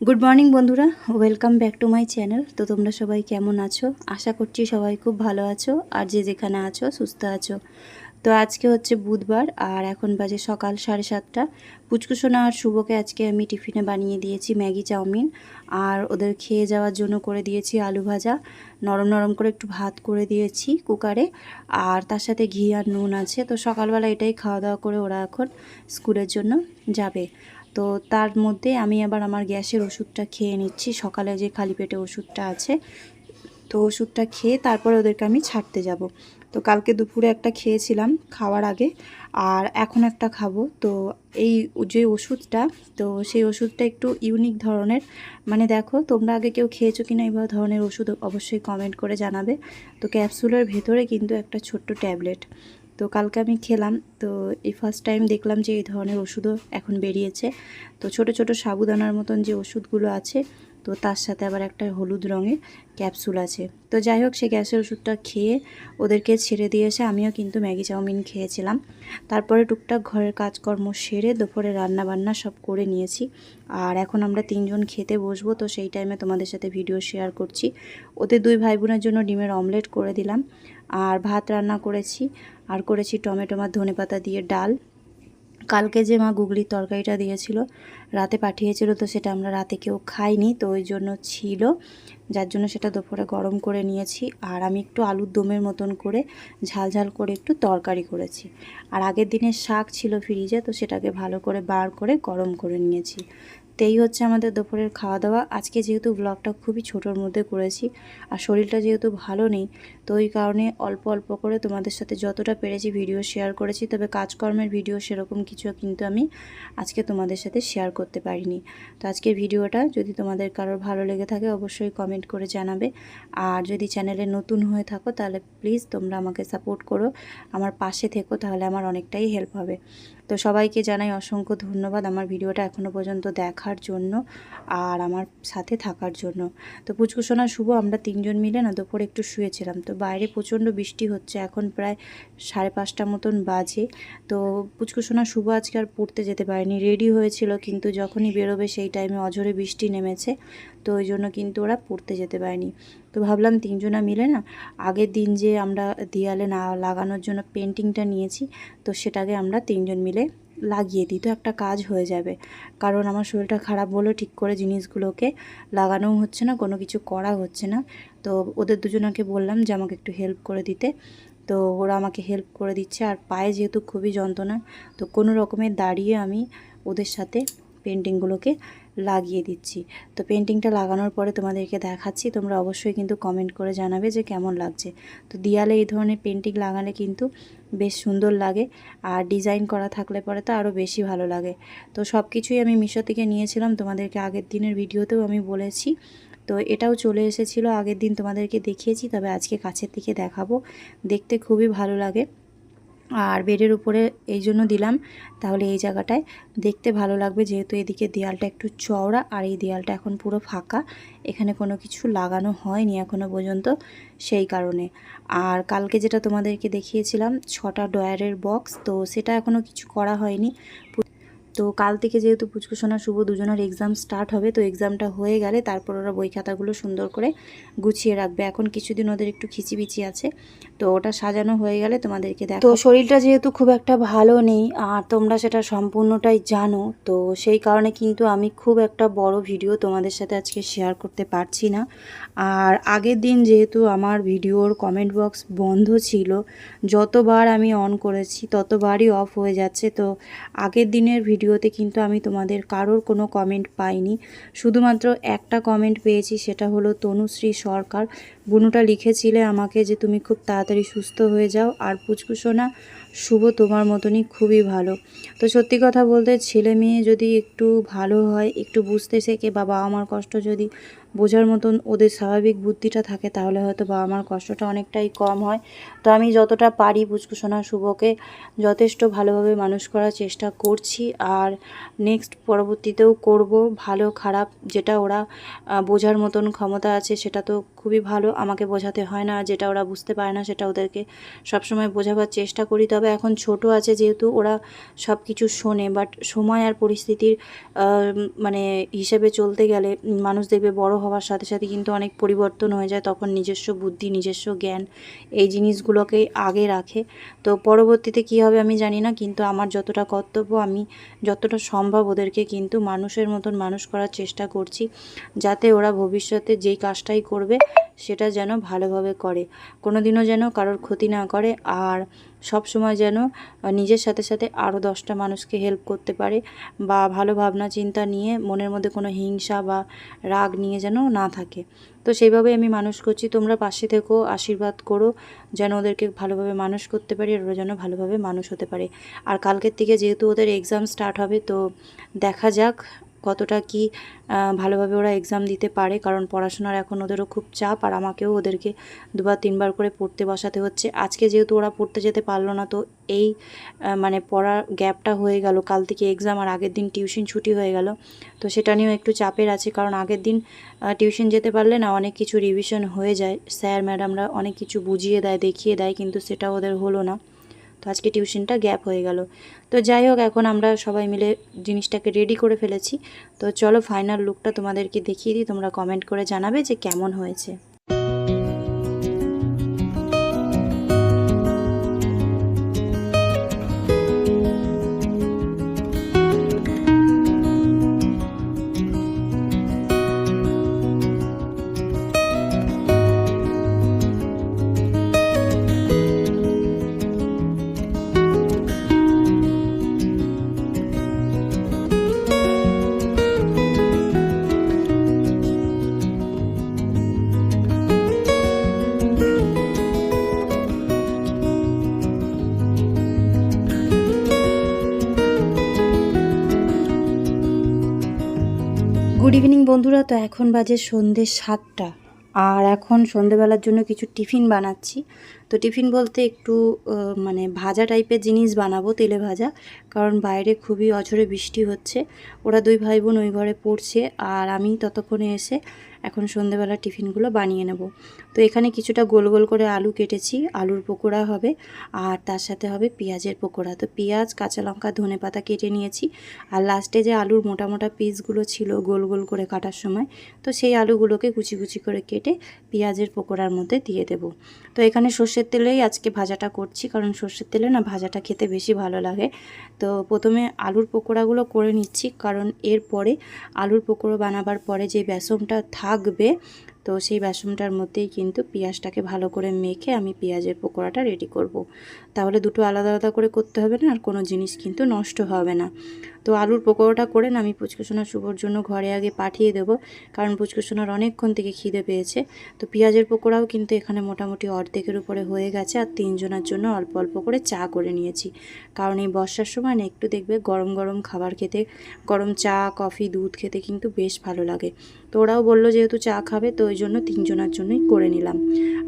Good morning বন্ধুরা। Welcome back to my channel তো তোমরা সবাই কেমন আছো? আশা করছি সবাই খুব ভালো আছো, আর যে যেখানে আছো, সুস্থ আছো। তো আজকে হচ্ছে বুধবার, আর এখন বাজে সকাল সাড়ে সাতটা। পুচকুসোনা আর শুভকে আজকে আমি টিফিনে বানিয়ে দিয়েছি ম্যাগি চাউমিন, আর ওদের খেয়ে যাওয়ার জন্য করে দিয়েছি আলু ভাজা। নরম নরম করে একটু ভাত করে দিয়েছি কুকারে, আর তার সাথে ঘি আর নুন আছে। তো সকালবেলা এটাই খাওয়া দাওয়া করে ওরা এখন স্কুলের জন্য যাবে। তো তার মধ্যে আমি আবার আমার গ্যাসের ওষুধটা খেয়ে নিচ্ছি। সকালে যে খালি পেটে ওষুধটা আছে, তো ওষুধটা খেয়ে তারপরে ওদেরকে আমি ছাড়তে যাব। তো কালকে দুপুরে একটা খেয়েছিলাম খাওয়ার আগে, আর এখন একটা খাব। তো এই যে ওষুধটা, তো সেই ওষুধটা একটু ইউনিক ধরনের। মানে দেখো, তোমরা আগে কেউ খেয়েছো কি না এইভাবে ধরনের ওষুধ অবশ্যই কমেন্ট করে জানাবে। তো ক্যাপসুলের ভেতরে কিন্তু একটা ছোট্ট ট্যাবলেট তো কালকে আমি খেলাম। তো এই ফার্স্ট টাইম দেখলাম যে এই ধরনের ওষুধও এখন বেরিয়েছে। তো ছোট ছোট সাবুদানার মতন যে ওষুধগুলো আছে, তো তার সাথে আবার একটা হলুদ রঙের ক্যাপসুল আছে। তো যাই হোক, সে গ্যাসের ওষুধটা খেয়ে ওদেরকে ছেড়ে দিয়ে এসে আমিও কিন্তু ম্যাগি চাউমিন খেয়েছিলাম। তারপরে টুকটাক ঘরের কাজকর্ম সেরে দুপুরে রান্না বান্না সব করে নিয়েছি। আর এখন আমরা তিনজন খেতে বসবো, তো সেই টাইমে তোমাদের সাথে ভিডিও শেয়ার করছি। ওদের দুই ভাই বোনের জন্য ডিমের অমলেট করে দিলাম। আর ভাত রান্না করেছি। আর করেছি টমেটো মাছ ধনে পাতা দিয়ে ডাল। কালকে যে মা গুগলির তরকারিটা দিয়েছিল, রাতে পাঠিয়েছিল তো সেটা আমরা রাতে কেউ খাইনি, তো ওই জন্য ছিল। যার জন্য সেটা দুপুরে গরম করে নিয়েছি। আর আমি একটু আলুর দমের মতন করে ঝাল ঝাল করে একটু তরকারি করেছি। আর আগের দিনের শাক ছিল ফ্রিজে, তো সেটাকে ভালো করে বার করে গরম করে নিয়েছি। তো এই হচ্ছে আমাদের দুপুরের খাওয়া দাওয়া আজকে যেহেতু ব্লগটা খুবই ছোটোর মধ্যে করেছি আর শরীরটা যেহেতু ভালো নেই, তো ওই কারণে অল্প অল্প করে তোমাদের সাথে যতটা পেরেছি ভিডিও শেয়ার করেছি, তবে কাজকর্মের ভিডিও সেরকম কিছু কিন্তু আমি আজকে তোমাদের সাথে শেয়ার করতে পারিনি। তো আজকের ভিডিওটা যদি তোমাদের কারোর ভালো লেগে থাকে, অবশ্যই কমেন্ট করে জানাবে। আর যদি চ্যানেলে নতুন হয়ে থাকো, তাহলে প্লিজ তোমরা আমাকে সাপোর্ট করো। আমার পাশে থেকো, তাহলে আমার অনেকটাই হেল্প হবে। তো সবাইকে জানাই অসংখ্য ধন্যবাদ আমার ভিডিওটা এখনও পর্যন্ত দেখার জন্য আর আমার সাথে থাকার জন্য। তো পুচকুসোনা শুভ, আমরা তিনজন মিলে না দুপুরে একটু শুয়েছিলাম। তো বাইরে প্রচণ্ড বৃষ্টি হচ্ছে, এখন প্রায় সাড়ে পাঁচটা মতন বাজে। তো পুচকুসোনা শুভ আজকে আর পড়তে যেতে পারেনি, রেডি হয়েছিল কিন্তু যখনই বেরোবে সেই টাইমে অঝরে বৃষ্টি নেমেছে। তো ওই জন্য কিন্তু ওরা পড়তে যেতে পারেনি। তো ভাবলাম তিনজনা মিলে না, আগের দিন যে আমরা দেয়ালে না লাগানোর জন্য পেন্টিংটা নিয়েছি, তো সেটাকে আমরা তিনজন মিলে লাগিয়ে দিই। তো একটা কাজ হয়ে যাবে। কারণ আমার শরীরটা খারাপ বলে ঠিক করে জিনিসগুলোকে লাগানোও হচ্ছে না, কোনো কিছু করা হচ্ছে না। তো ওদের দুজনকে বললাম যে আমাকে একটু হেল্প করে দিতে। তো ওরা আমাকে হেল্প করে দিচ্ছে। আর পায়ে যেহেতু খুবই যন্ত্রণা, তো কোনো রকমের দাঁড়িয়ে আমি ওদের সাথে পেন্টিংগুলোকে লাগিয়ে দিচ্ছি। তো পেন্টিংটা লাগানোর পরে তোমাদেরকে দেখাচ্ছি, তোমরা অবশ্যই কিন্তু কমেন্ট করে জানাবে যে কেমন লাগছে। তো দেয়ালে এই ধরনের পেন্টিং লাগালে কিন্তু বেশ সুন্দর লাগে, আর ডিজাইন করা থাকলে পরে তো আরও বেশি ভালো লাগে। তো সব কিছুই আমি মিশো থেকে নিয়েছিলাম, তোমাদেরকে আগের দিনের ভিডিওতেও আমি বলেছি। তো এটাও চলে এসেছিল, আগের দিন তোমাদেরকে দেখিয়েছি, তবে আজকে কাছের দিকে দেখাবো। দেখতে খুবই ভালো লাগে। আর বেডের উপরে এই জন্য দিলাম। তাহলে এই জায়গাটায় দেখতে ভালো লাগবে, যেহেতু এদিকে দেয়ালটা একটু চওড়া আর এই দেয়ালটা এখন পুরো ফাঁকা। এখানে কোনো কিছু লাগানো হয়নি এখনও পর্যন্ত সেই কারণে। আর কালকে যেটা তোমাদেরকে দেখিয়েছিলাম, ছটা ডয়ারের বক্স, তো সেটা এখনও কিছু করা হয়নি। তো কাল থেকে যেহেতু পুচকুসোনা শুভ দুজনের এক্সাম স্টার্ট হবে, তো এক্সামটা হয়ে গেলে তারপর ওরা বই খাতাগুলো সুন্দর করে গুছিয়ে রাখবে। এখন কিছুদিন ওদের একটু খিচিবিচি আছে, তো ওটা সাজানো হয়ে গেলে তোমাদেরকে দেখো তো শরীরটা যেহেতু খুব একটা ভালো নেই, আর তোমরা সেটা সম্পূর্ণটাই জানো, তো সেই কারণে কিন্তু আমি খুব একটা বড় ভিডিও তোমাদের সাথে আজকে শেয়ার করতে পারছি না। আর আগের দিন যেহেতু আমার ভিডিওর কমেন্ট বক্স বন্ধ ছিল, যতবার আমি অন করেছি ততবারই অফ হয়ে যাচ্ছে, তো আগের দিনের ভিডিওতে কিন্তু আমি তোমাদের কারোর কোনো কমেন্ট পাইনি। শুধুমাত্র একটা কমেন্ট পেয়েছি, সেটা হলো তনুশ্রী সরকার। বুনুটা লিখেছিলে আমাকে যে তুমি খুব তাড়াতাড়ি সুস্থ হয়ে যাও। আর পুচকুসোনা শুভ তোমার মতনই খুবই ভালো। তো সত্যি কথা বলতে ছেলে মেয়ে যদি একটু ভালো হয়, একটু বুঝতে শেখে বা বাবা মার কষ্ট যদি বোঝার মতন ওদের স্বাভাবিক বুদ্ধিটা থাকে, তাহলে হয়তো বাবা মার কষ্টটা অনেকটাই কম হয়। তো আমি যতটা পারি পুচকুসোনা শুভকে যথেষ্ট ভালোভাবে মানুষ করার চেষ্টা করছি আর নেক্সট পরবর্তীতেও করব। ভালো, খারাপ যেটা ওরা বোঝার মতন ক্ষমতা আছে সেটা তো খুবই ভালো। আমাকে বোঝাতে হয় না, যেটা ওরা বুঝতে পারে না সেটা ওদেরকে সবসময় বোঝাবার চেষ্টা করি। তবে হবে এখন ছোট আছে যেহেতু ওরা সব কিছু শোনে বাট সময় আর পরিস্থিতির মানে হিসেবে চলতে গেলে মানুষ দেখবে বড় হওয়ার সাথে সাথে কিন্তু অনেক পরিবর্তন হয়ে যায় তখন নিজস্ব বুদ্ধি, নিজস্ব জ্ঞান এই জিনিসগুলোকেই আগে রাখে। তো পরবর্তীতে কী হবে আমি জানি না, কিন্তু আমার যতটা কর্তব্য আমি যতটা সম্ভব ওদেরকে কিন্তু মানুষের মতন মানুষ করার চেষ্টা করছি, যাতে ওরা ভবিষ্যতে যেই কাজটাই করবে সেটা যেন ভালোভাবে করে। কোনো দিনও যেন কারোর ক্ষতি না করে, আর সব সময় যেন নিজের সাথে সাথে আরও দশটা মানুষকে হেল্প করতে পারে বা ভালো ভাবনা চিন্তা নিয়ে মনের মধ্যে কোনো হিংসা বা রাগ নিয়ে যেন না থাকে। তো সেইভাবে আমি মানুষ করছি। তোমরা পাশে থেকো, আশীর্বাদ করো, যেন ওদেরকে ভালোভাবে মানুষ করতে পারি ওরা যেন ভালোভাবে মানুষ হতে পারে। আর কালকের থেকে যেহেতু ওদের এক্সাম স্টার্ট হবে, তো দেখা যাক কতটা কি ভালোভাবে ওরা এক্সাম দিতে পারে, কারণ পড়াশোনার এখন ওদেরও খুব চাপ, আর আমাকেও ওদেরকে দুবার, তিনবার করে পড়তে বসাতে হচ্ছে। আজকে যেহেতু ওরা পড়তে যেতে পারল না, তো এই মানে পড়ার গ্যাপটা হয়ে গেল। কাল থেকে এক্সাম আর আগের দিন টিউশন ছুটি হয়ে গেল। তো সেটা নিয়েও একটু চাপের আছে, কারণ আগের দিন টিউশন যেতে পারলে না অনেক কিছু রিভিশন হয়ে যায়। স্যার ম্যাডামরা অনেক কিছু বুঝিয়ে দেয়, দেখিয়ে দেয়, কিন্তু সেটা ওদের হলো না। তো আজকে টিউশনটা গ্যাপ হয়ে গেল। তো যাই হোক, এখন আমরা সবাই মিলে জিনিসটাকে রেডি করে ফেলেছি। তো চলো ফাইনাল লুকটা তোমাদেরকে দেখিয়ে দিই, তোমরা কমেন্ট করে জানাবে যে কেমন হয়েছে। গুড ইভিনিং বন্ধুরা। তো এখন বাজে সন্ধে সাতটা। আর এখন সন্ধেবেলার জন্য কিছু টিফিন বানাচ্ছি। তো টিফিন বলতে একটু মানে ভাজা টাইপের জিনিস বানাবো, তেলে ভাজা। কারণ বাইরে খুবই অঝরে বৃষ্টি হচ্ছে। ওরা দুই ভাই বোন ওই ঘরে পড়ছে। আর আমি ততক্ষণে এসে এখন সন্ধেবেলা টিফিনগুলো বানিয়ে নেব। তো এখানে কিছুটা গোল গোল করে আলু কেটেছি, আলুর পকোড়া হবে আর তার সাথে হবে পেঁয়াজের পকোড়া। তো পেঁয়াজ, কাঁচা লঙ্কা, ধনে পাতা কেটে নিয়েছি আর লাস্টে যে আলুর মোটা মোটা পিসগুলো ছিল গোল গোল করে কাটার সময়, তো সেই আলুগুলোকে কুচি কুচি করে কেটে পেঁয়াজের পকোড়ার মধ্যে দিয়ে দেব। তো এখানে সর্ষের তেলেই আজকে ভাজাটা করছি, কারণ সর্ষের তেলে না ভাজাটা খেতে বেশি ভালো লাগে। তো প্রথমে আলুর পকোড়াগুলো করে নিচ্ছি, কারণ এরপরে আলুর পকোড়া বানাবার পরে যে বেসনটা থাকবে। তো সেই বেসনটার মধ্যেই কিন্তু পেঁয়াজটাকে ভালো করে মেখে আমি পেঁয়াজের পকোড়াটা রেডি করব। তাহলে দুটো আলাদা আলাদা করে করতে হবে না, আর কোনো জিনিস কিন্তু নষ্ট হবে না। তো আলুর পকোড়াটা করে না আমি পুচকুসোনা শুভর জন্য ঘরে আগে পাঠিয়ে দেবো, কারণ পুচকুসোনার অনেকক্ষণ থেকে খিদে পেয়েছে। তো পেঁয়াজের পকোড়াও কিন্তু এখানে মোটামুটি অর্ধেকের উপরে হয়ে গেছে, আর তিনজনের জন্য অল্প অল্প করে চা করে নিয়েছি। কারণ এই বর্ষার সময় না একটু দেখবে গরম গরম খাবার খেতে, গরম চা, কফি, দুধ খেতে কিন্তু বেশ ভালো লাগে। তো ওরাও বলল যেহেতু চা খাবে, তো ওই জন্য তিনজনের জন্যই করে নিলাম।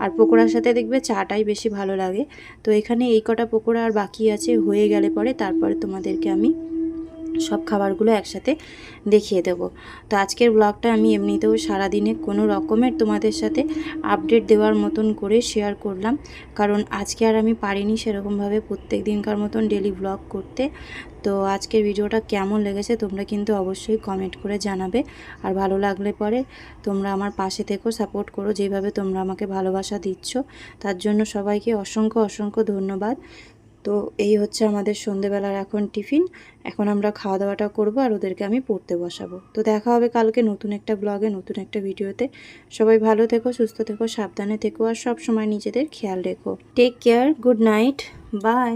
আর পকোড়ার সাথে দেখবে চাটাই বেশি ভালো লাগে। তো এখানে এই কটা পকোড়া আর বাকি আছে, হয়ে গেলে পরে তারপরে তোমাদেরকে আমি সব খাবারগুলো একসাথে দেখিয়ে দেবো। তো আজকের ব্লগটা আমি এমনিতেও সারাদিনে কোনো রকমের তোমাদের সাথে আপডেট দেওয়ার মতন করে শেয়ার করলাম। কারণ আজকে আর আমি পারিনি সেরকমভাবে প্রত্যেক দিনকার মতন ডেলি ব্লগ করতে। তো আজকের ভিডিওটা কেমন লেগেছে তোমরা কিন্তু অবশ্যই কমেন্ট করে জানাবে। আর ভালো লাগলে পরে তোমরা আমার পাশে থেকেও সাপোর্ট করো যেভাবে তোমরা আমাকে ভালোবাসা দিচ্ছ। তার জন্য সবাইকে অসংখ্য অসংখ্য ধন্যবাদ। তো এই হচ্ছে আমাদের সন্ধেবেলার এখন টিফিন। এখন আমরা খাওয়া দাওয়াটা করব আর ওদেরকে আমি পড়তে বসাবো। তো দেখা হবে কালকে নতুন একটা ব্লগে, নতুন একটা ভিডিওতে। সবাই ভালো থেকো, সুস্থ থেকো, সাবধানে থেকো আর সব সময় নিজেদের খেয়াল রেখো। Take care good night bye